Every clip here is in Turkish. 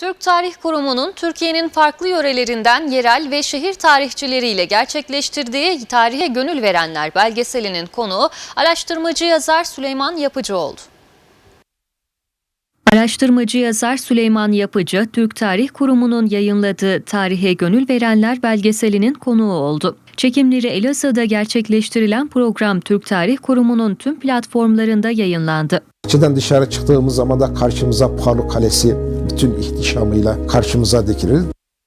Türk Tarih Kurumu'nun Türkiye'nin farklı yörelerinden yerel ve şehir tarihçileriyle gerçekleştirdiği Tarihe Gönül Verenler belgeselinin konuğu araştırmacı yazar Süleyman Yapıcı oldu. Araştırmacı yazar Süleyman Yapıcı, Türk Tarih Kurumu'nun yayınladığı Tarihe Gönül Verenler belgeselinin konuğu oldu. Çekimleri Elazığ'da gerçekleştirilen program Türk Tarih Kurumu'nun tüm platformlarında yayınlandı. Bahçeden dışarı çıktığımız zaman da karşımıza Palu Kalesi bütün ihtişamıyla karşımıza dikilir.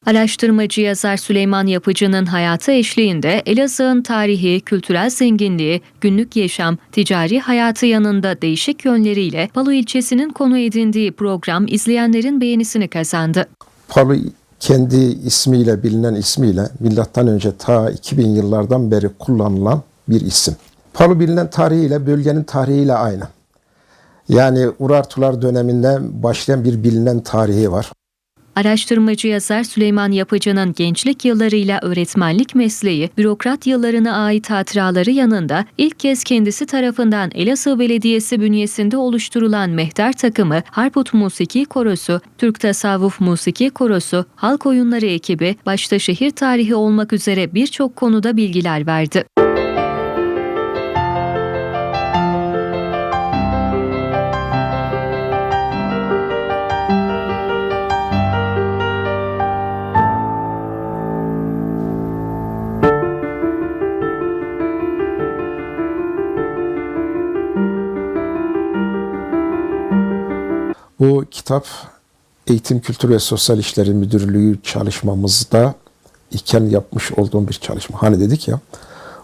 Araştırmacı yazar Süleyman Yapıcı'nın hayatı eşliğinde Elazığ'ın tarihi, kültürel zenginliği, günlük yaşam, ticari hayatı yanında değişik yönleriyle Palu ilçesinin konu edindiği program izleyenlerin beğenisini kazandı. Palu kendi ismiyle bilinen ismiyle milattan önce ta 2000 yıllardan beri kullanılan bir isim. Palu bilinen tarihiyle bölgenin tarihiyle aynı. Yani Urartular döneminden başlayan bir bilinen tarihi var. Araştırmacı yazar Süleyman Yapıcı'nın gençlik yıllarıyla öğretmenlik mesleği, bürokrat yıllarına ait hatıraları yanında ilk kez kendisi tarafından Elazığ Belediyesi bünyesinde oluşturulan mehter takımı, Harput Musiki Korosu, Türk Tasavvuf Musiki Korosu, halk oyunları ekibi, başta şehir tarihi olmak üzere birçok konuda bilgiler verdi. Bu kitap Eğitim Kültür ve Sosyal İşleri Müdürlüğü çalışmamızda iken yapmış olduğum bir çalışma. Hani dedik ya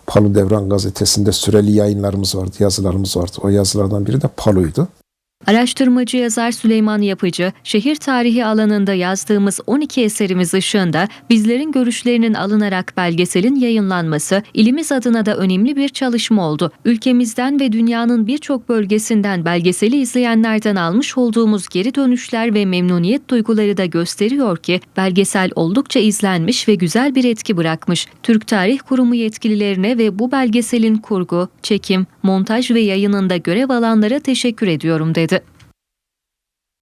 Palu Devran gazetesinde süreli yayınlarımız vardı, yazılarımız vardı. O yazılardan biri de Palu'ydu. Araştırmacı yazar Süleyman Yapıcı, şehir tarihi alanında yazdığımız 12 eserimiz ışığında bizlerin görüşlerinin alınarak belgeselin yayınlanması ilimiz adına da önemli bir çalışma oldu. Ülkemizden ve dünyanın birçok bölgesinden belgeseli izleyenlerden almış olduğumuz geri dönüşler ve memnuniyet duyguları da gösteriyor ki belgesel oldukça izlenmiş ve güzel bir etki bırakmış. Türk Tarih Kurumu yetkililerine ve bu belgeselin kurgu, çekim, montaj ve yayınında görev alanlara teşekkür ediyorum dedi.